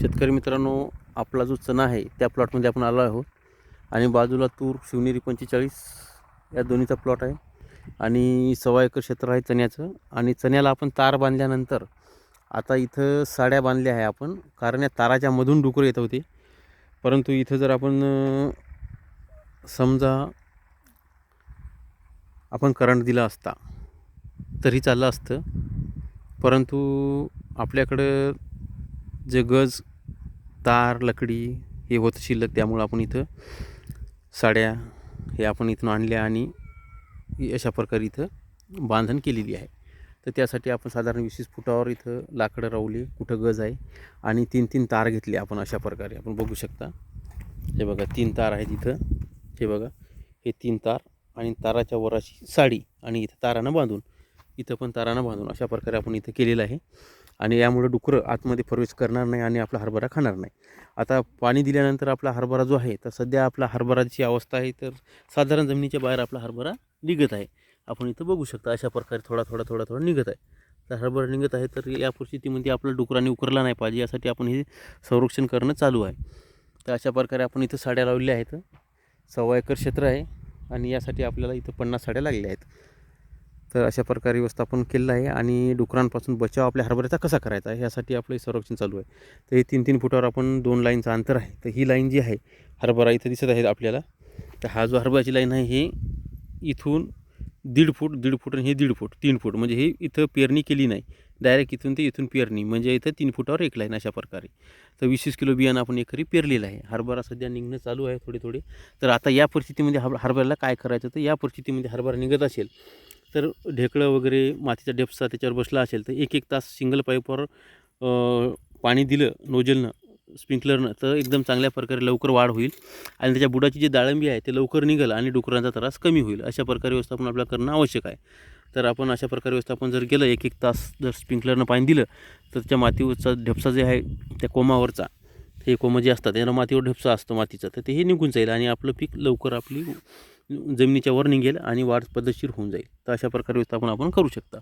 शेतकरी मित्रांनो आपला जो चणा आहे त्या प्लॉटमध्ये आपण आलो आहोत. आणि बाजूला तूर शिवनेरी पंचेचाळीस या दोन्हीचा प्लॉट आहे. आणि सव्वा एकर क्षेत्र आहे चण्याचं. आणि चण्याला आपण तार बांधल्यानंतर आता इथं साड्या बांधल्या आहे आपण. कारण या ताराच्या मधून डुकरं येत होते. परंतु इथं जर आपण समजा आपण करंट दिला असता तरी चाललं असतं. परंतु आपल्याकडं जे गज तार लकडी हे होतं शिल्लक त्यामुळं आपण इथं साड्या हे आपण इथून आणल्या आणि अशा प्रकारे इथं बांधण केलेली आहे. तर त्यासाठी आपण साधारण वीस वीस फुटावर इथं लाकडं रावली कुठं गज आहे आणि तीन तीन तार घेतले आपण अशा प्रकारे. आपण बघू शकता. हे बघा तीन तार आहेत इथं. हे बघा हे तीन तार आणि ताराच्या वराची साडी आणि इथं तारानं बांधून इथं पण तारानं बांधून अशा प्रकारे आपण इथं केलेलं आहे. आणि यामुळे डुकरं आतमध्ये प्रवेश करणार नाही आणि आपला हरभरा खाणार नाही. आता पाणी दिल्यानंतर आपला हरभरा जो आहे तर सध्या आपला हरभराची अवस्था आहे तर साधारण जमिनीच्या बाहेर आपला हरभरा निघत आहे. आपण इथं बघू शकता अशा प्रकारे थोडा थोडा थोडा थोडा निघत आहे. तर हरभरा निघत आहे तर या परिस्थितीमध्ये आपला डुकराने उकरला नाही पाहिजे यासाठी आपण हे संरक्षण करणं चालू आहे. तर अशा प्रकारे आपण इथं साड्या लावलेल्या आहेत. सव्वा एकर क्षेत्र आहे आणि यासाठी आपल्याला इथं पन्नास साड्या लागल्या आहेत. तर अशा प्रकारे व्यवस्थापन केलेलं आहे आणि डुकरांपासून बचाव आपल्या हरभऱ्याचा कसा करायचा आहे यासाठी आपलं संरक्षण चालू आहे. तर हे तीन तीन फुटावर आपण दोन लाईनचं अंतर आहे. तर ही लाईन जी आहे हरभरा इथं दिसत आहे आपल्याला. तर हा जो हरभऱ्याची लाईन आहे हे इथून दीड फूट दीड फूट आणि हे दीड फूट तीन फूट. म्हणजे हे इथं पेरणी केली नाही. डायरेक्ट इथून ते इथून पेरणी. म्हणजे इथं तीन फुटावर एक लाईन अशा प्रकारे. तर वीस वीस किलो बियाणं आपण एकरी पेरलेलं आहे. हरभरा सध्या निघणं चालू आहे थोडे थोडे तर आता या परिस्थितीमध्ये हर हरभऱ्याला काय करायचं? तर या परिस्थितीमध्ये हरभरा निघत असेल तर ढेकळं वगैरे मातीचा डेप्सा त्याच्यावर बसला असेल तर एक एक तास सिंगल पाईपवर पाणी दिलं नोजलनं स्प्रिंकलरनं तर एकदम चांगल्या प्रकारे लवकर वाढ होईल. आणि त्याच्या बुडाची जी दाळंबी आहे ते लवकर निघेल आणि डुकरांचा त्रास कमी होईल. अशा प्रकारे व्यवस्थापन आपल्याला करणं आवश्यक आहे. तर आपण अशा प्रकारे व्यवस्थापन जर केलं एक एक तास जर स्प्रिंकलरनं पाणी दिलं तर त्या मातीवरचा ढेपसा जे आहे त्या कोमावरचा हे कोमं जे असतात त्यांना मातीवर ढेपसा असतो मातीचा तर ते हे निघून जाईल आणि आपलं पीक लवकर आपली जमिनीच्या वर निघेल आणि वाढ पद्धतशीर होऊन जाईल. तर अशा प्रकारे व्यवस्थापन आपण करू शकता.